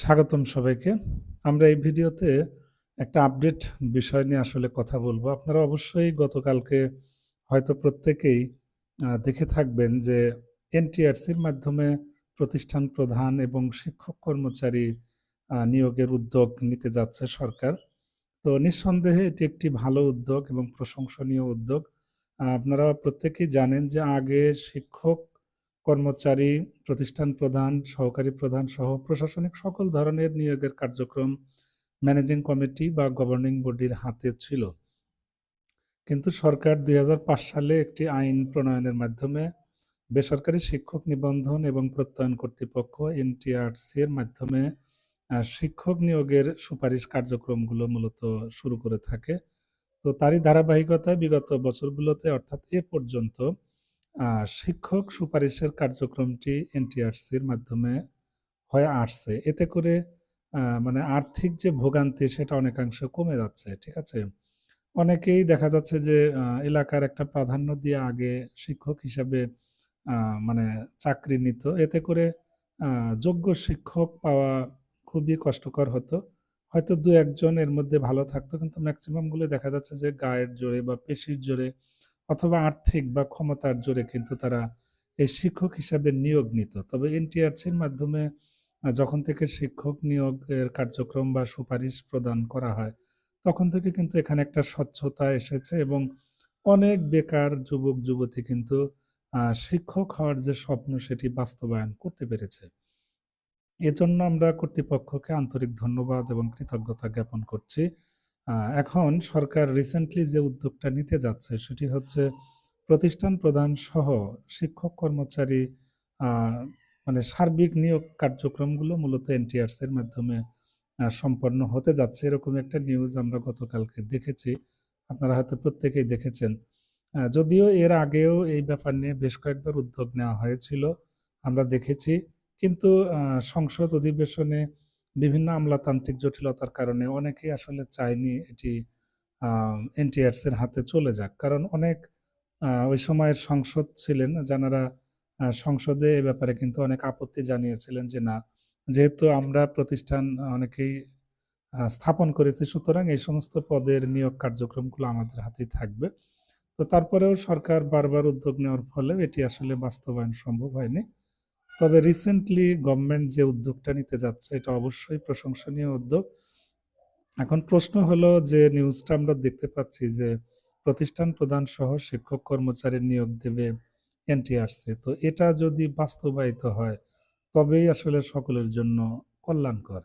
স্বাগতম সবাইকে। আমরা এই ভিডিওতে একটা আপডেট বিষয় নিয়ে আসলে কথা বলব। আপনারা অবশ্যই গতকালকে হয়তো প্রত্যেকেই দেখে থাকবেন যে এনটিআরসির মাধ্যমে প্রতিষ্ঠান প্রধান এবং শিক্ষক কর্মচারী নিয়োগের উদ্যোগ নিতে যাচ্ছে সরকার। তো নিঃসন্দেহে এটি একটি ভালো উদ্যোগ এবং প্রশংসনীয় উদ্যোগ। আপনারা প্রত্যেকেই জানেন যে আগে শিক্ষক, কর্মচারী, প্রতিষ্ঠান প্রধান, সহকারী প্রধান সহ প্রশাসনিক সকল ধরনের নিয়োগের কার্যক্রম ম্যানেজিং কমিটি বা গভর্নিং বডির হাতে ছিল। কিন্তু সরকার ২০০৫ সালে একটি আইন প্রণয়নের মাধ্যমে বেসরকারি শিক্ষক নিবন্ধন এবং প্রত্যয়ন কর্তৃপক্ষ এনটিআরসি এর মাধ্যমে শিক্ষক নিয়োগের সুপারিশ কার্যক্রমগুলো মূলত শুরু করে থাকে। তো তারই ধারাবাহিকতায় বিগত বছরগুলোতে অর্থাৎ এ পর্যন্ত শিক্ষক সুপারিশের কার্যক্রমটি এনটিআরসির মাধ্যমে হয়ে আসছে। এতে করে মানে আর্থিক যে ভোগান্তি সেটা অনেকাংশে কমে যাচ্ছে। ঠিক আছে? অনেকেই দেখা যাচ্ছে যে এলাকার একটা প্রাধান্য দিয়ে আগে শিক্ষক হিসাবে মানে চাকরি নিত। এতে করে যোগ্য শিক্ষক পাওয়া খুবই কষ্টকর হতো। হয়তো দু একজন এর মধ্যে ভালো থাকতো, কিন্তু মেক্সিমামগুলো দেখা যাচ্ছে যে গায়ের জোরে বা পেশির জোরে অথবা আর্থিক বা ক্ষমতার জোরে কিন্তু তারা এই শিক্ষক হিসাবে নিয়োগ নিত। তবে এনটিআরসির মাধ্যমে যখন থেকে শিক্ষক নিয়োগের কার্যক্রম বা সুপারিশ প্রদান করা হয়, তখন থেকে কিন্তু এখানে একটা স্বচ্ছতা এসেছে এবং অনেক বেকার যুবক-যুবতী কিন্তু শিক্ষক হওয়ার যে স্বপ্ন সেটি বাস্তবায়ন করতে পেরেছে। এজন্য আমরা কর্তৃপক্ষকে আন্তরিক ধন্যবাদ এবং কৃতজ্ঞতা জ্ঞাপন করছি। এখন সরকার রিসেন্টলি যে উদ্যোগটা নিতে যাচ্ছে সেটি হচ্ছে প্রতিষ্ঠান প্রধান সহ শিক্ষক কর্মচারী মানে সার্বিক নিয়োগ কার্যক্রমগুলো মূলত এনটিআরসি এর মাধ্যমে সম্পন্ন হতে যাচ্ছে। এরকম একটা নিউজ আমরা গতকালকে দেখেছি। আপনারা হয়তো প্রত্যেকেই দেখেছেন। যদিও এর আগেও এই ব্যাপার নিয়ে বেশ কয়েকবার উদ্যোগ নেওয়া হয়েছিল। আমরা দেখেছি। কিন্তু সংসদ অধিবেশনে বিভিন্ন আমলাতান্ত্রিক জটিলতার কারণে অনেকেই আসলে চায়নি এটি আ এনটিআরসি এর হাতে চলে যাক। কারণ অনেক ওই সময়ের সংসদ ছিলেন যানারা আ সংসদে এ ব্যাপারে কিন্তু অনেক আপত্তি জানিয়েছিলেন যে, "না, যেহেতু আমরা প্রতিষ্ঠান অনেকেই স্থাপন করেছি সুতরাং এই সমস্ত পদের নিয়োগ কার্যক্রমগুলো আমাদের হাতেই থাকবে।" তো তারপরেও সরকার বারবার উদ্যোগ নেওয়ার ফলেও এটি আসলে বাস্তবায়ন সম্ভব হয়নি। তবে রিসেন্টলি গভর্নমেন্ট যে উদ্যোগটা নিতে যাচ্ছে, এটা অবশ্যই প্রশংসনীয় উদ্যোগ। এখন প্রশ্ন হলো যে নিউজটা আমরা দেখতে পাচ্ছি যে, প্রতিষ্ঠান প্রধান সহ শিক্ষক কর্মচারীর নিয়োগ দেবে এনটিআরসি। তো এটা যদি বাস্তবায়িত হয়, তবেই আসলে সকলের জন্য কল্যাণকর।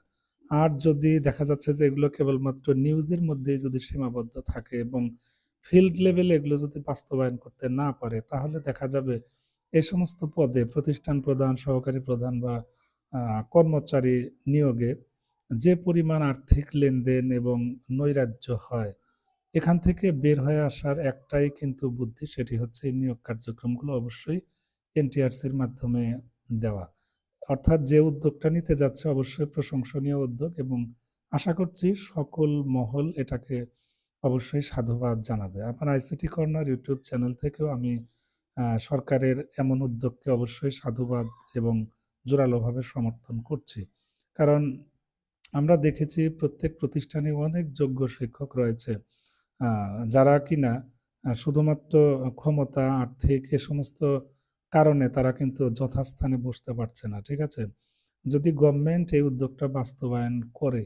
আর যদি দেখা যাচ্ছে যে, এগুলো কেবলমাত্র নিউজের মধ্যেই যদি সীমাবদ্ধ থাকে এবং ফিল্ড লেভেলে এগুলো যদি বাস্তবায়ন করতে না পারে, তাহলে দেখা যাবে এই সমস্ত পদে প্রতিষ্ঠান প্রধান, সহকারী প্রধান বা কর্মচারী নিয়োগে যে পরিমাণ আর্থিক লেনদেন এবং নৈরাজ্য হয়, এখান থেকে বের হয়ে আসার একটাই কিন্তু বুদ্ধি সেটি হচ্ছে এই নিয়োগ কার্যক্রমগুলো অবশ্যই এনটিআরসির মাধ্যমে দেওয়া। অর্থাৎ যে উদ্যোগটা নিতে যাচ্ছে অবশ্যই প্রশংসনীয় উদ্যোগ এবং আশা করছি সকল মহল এটাকে অবশ্যই সাধুবাদ জানাবে। আমার আইসিটি কর্নার ইউটিউব চ্যানেল থেকেও আমি সরকারের এমন উদ্যোগকে অবশ্যই সাধুবাদ এবং জোরালোভাবে সমর্থন করছি। কারণ আমরা দেখেছি প্রত্যেক প্রতিষ্ঠানে অনেক যোগ্য শিক্ষক রয়েছে। যারা কিনা শুধুমাত্র ক্ষমতা, আর্থিক এ সমস্ত কারণে তারা কিন্তু যথাস্থানে বসতে পারছে না। ঠিক আছে? যদি গভর্নমেন্ট এই উদ্যোগটা বাস্তবায়ন করে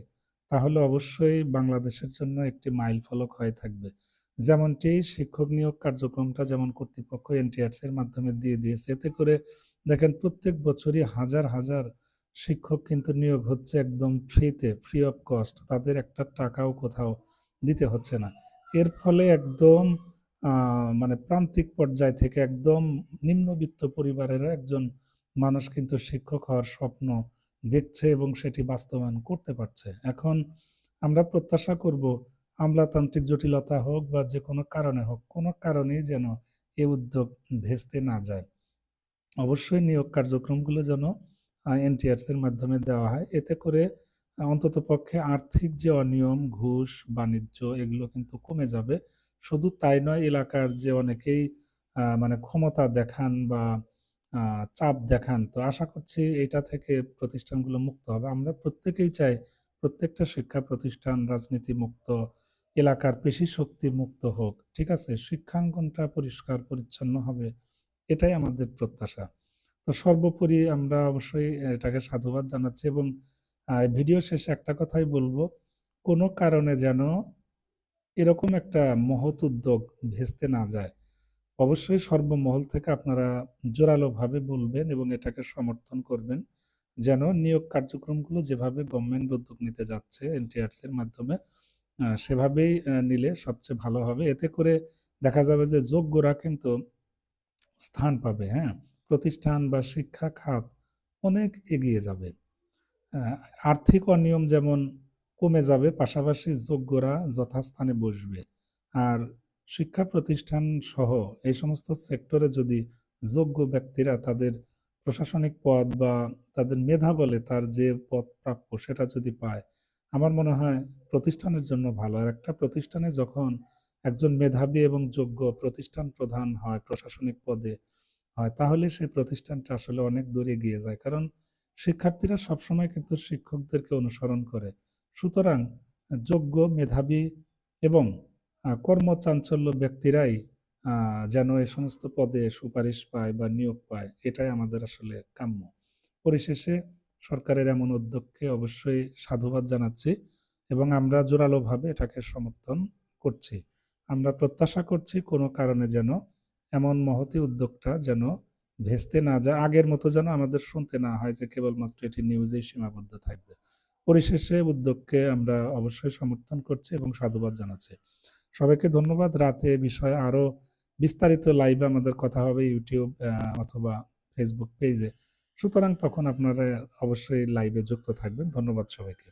তাহলে অবশ্যই বাংলাদেশের জন্য একটি মাইলফলক হয়ে থাকবে। যেমনটি শিক্ষক নিয়োগ কার্যক্রমটা যেমন কর্তৃপক্ষ এনটিআরসি এর মাধ্যমে দিয়ে দিয়েছে। এতে করে দেখেন প্রত্যেক বছরই হাজার, হাজার শিক্ষক কিন্তু নিয়োগ হচ্ছে একদম ফ্রিতে, ফ্রি অফ কস্ট। তাদের একটা টাকাও কোথাও দিতে হচ্ছে না। এর ফলে একদম মানে প্রান্তিক পর্যায় থেকে একদম নিম্নবিত্ত পরিবারেরও একজন মানুষ কিন্তু শিক্ষক হওয়ার স্বপ্ন দেখছে এবং সেটি বাস্তবায়ন করতে পারছে। এখন আমরা প্রত্যাশা করব আমলাতান্ত্রিক জটিলতা হোক বা যে কোনো কারণে হোক, কোনো কারণেই যেন এ উদ্যোগ ভেস্তে না যায়। অবশ্যই নিয়োগ কার্যক্রমগুলো যেন আ এনটিআরসি এর মাধ্যমে দেওয়া হয়। এতে করে আ অন্ততপক্ষে আর্থিক যে অনিয়ম, ঘুষ, বাণিজ্য এগুলো কিন্তু কমে যাবে। শুধু তাই নয় এলাকার যে অনেকেই মানে ক্ষমতা দেখান বা চাপ দেখান। তো আশা করছি এটা থেকে প্রতিষ্ঠানগুলো মুক্ত হবে। আমরা প্রত্যেকেই চাই প্রত্যেকটা শিক্ষা প্রতিষ্ঠান রাজনীতি মুক্ত, এলাকার পেশি শক্তি মুক্ত হোক। ঠিক আছে? শিক্ষাঙ্গনটা পরিষ্কার, পরিচ্ছন্ন হবে। এটাই আমাদের প্রত্যাশা। তো সর্বোপরি আমরা অবশ্যই এটাকে সাধুবাদ জানাচ্ছি এবং ভিডিও শেষে একটা কথাই বলব কোনো কারণে যেন এরকম একটা মহৎ উদ্যোগ ভেস্তে না যায়। অবশ্যই সর্বমহল থেকে আপনারা জোরালোভাবে বলবেন এবং এটাকে সমর্থন করবেন। যেন নিয়োগ কার্যক্রমগুলো যেভাবে গভর্নমেন্ট উদ্যোগ নিতে যাচ্ছে এনটিআরসির মাধ্যমে সেভাবেই নিলে সবচেয়ে ভালো হবে। এতে করে দেখা যাবে যে যোগ্যরা কিন্তু স্থান পাবে, হ্যাঁ? প্রতিষ্ঠান বা শিক্ষা খাত অনেক এগিয়ে যাবে। আর্থিক অনিয়ম যেমন কমে যাবে, পাশাপাশি যোগ্যরা যথাস্থানে বসবে। আর শিক্ষা প্রতিষ্ঠান সহ এই সমস্ত সেক্টরে যদি যোগ্য ব্যক্তিরা তাদের প্রশাসনিক পদ বা তাদের মেধা বলে তার যে পদ প্রাপ্য সেটা যদি পায়, আমার মনে হয় প্রতিষ্ঠানের জন্য ভালো। আর একটা প্রতিষ্ঠানে যখন একজন মেধাবী এবং যোগ্য প্রতিষ্ঠান প্রধান হয়, প্রশাসনিক পদে হয়, তাহলে সে প্রতিষ্ঠানটা আসলে অনেক দূর এগিয়ে যায়। কারণ শিক্ষার্থীরা সবসময় কিন্তু শিক্ষকদেরকে অনুসরণ করে। সুতরাং যোগ্য, মেধাবী এবং কর্মচাঞ্চল্য ব্যক্তিরাই যেন এ সমস্ত পদে সুপারিশ পায় বা নিয়োগ পায়, এটাই আমাদের আসলে কাম্য। পরিশেষে সরকারের এমন উদ্যোগকে অবশ্যই সাধুবাদ জানাচ্ছি এবং আমরা জোরালোভাবে এটাকে সমর্থন করছি। আমরা প্রত্যাশা করছি কোনো কারণে যেন এমন মহতি উদ্যোগটা যেন ভেস্তে না যায়। আগের মতো যেন আমাদের শুনতে না হয় যে কেবলমাত্র এটি নিউজেই সীমাবদ্ধ থাকবে। পরিশেষে উদ্যোগকে আমরা অবশ্যই সমর্থন করছি এবং সাধুবাদ জানাচ্ছি। সবাইকে ধন্যবাদ। রাতে বিষয়ে আরও বিস্তারিত লাইভে আমাদের কথা হবে ইউটিউব অথবা ফেসবুক পেজে। সুতরাং তখন আপনারা অবশ্যই লাইভে যুক্ত থাকবেন। ধন্যবাদ সবাইকে।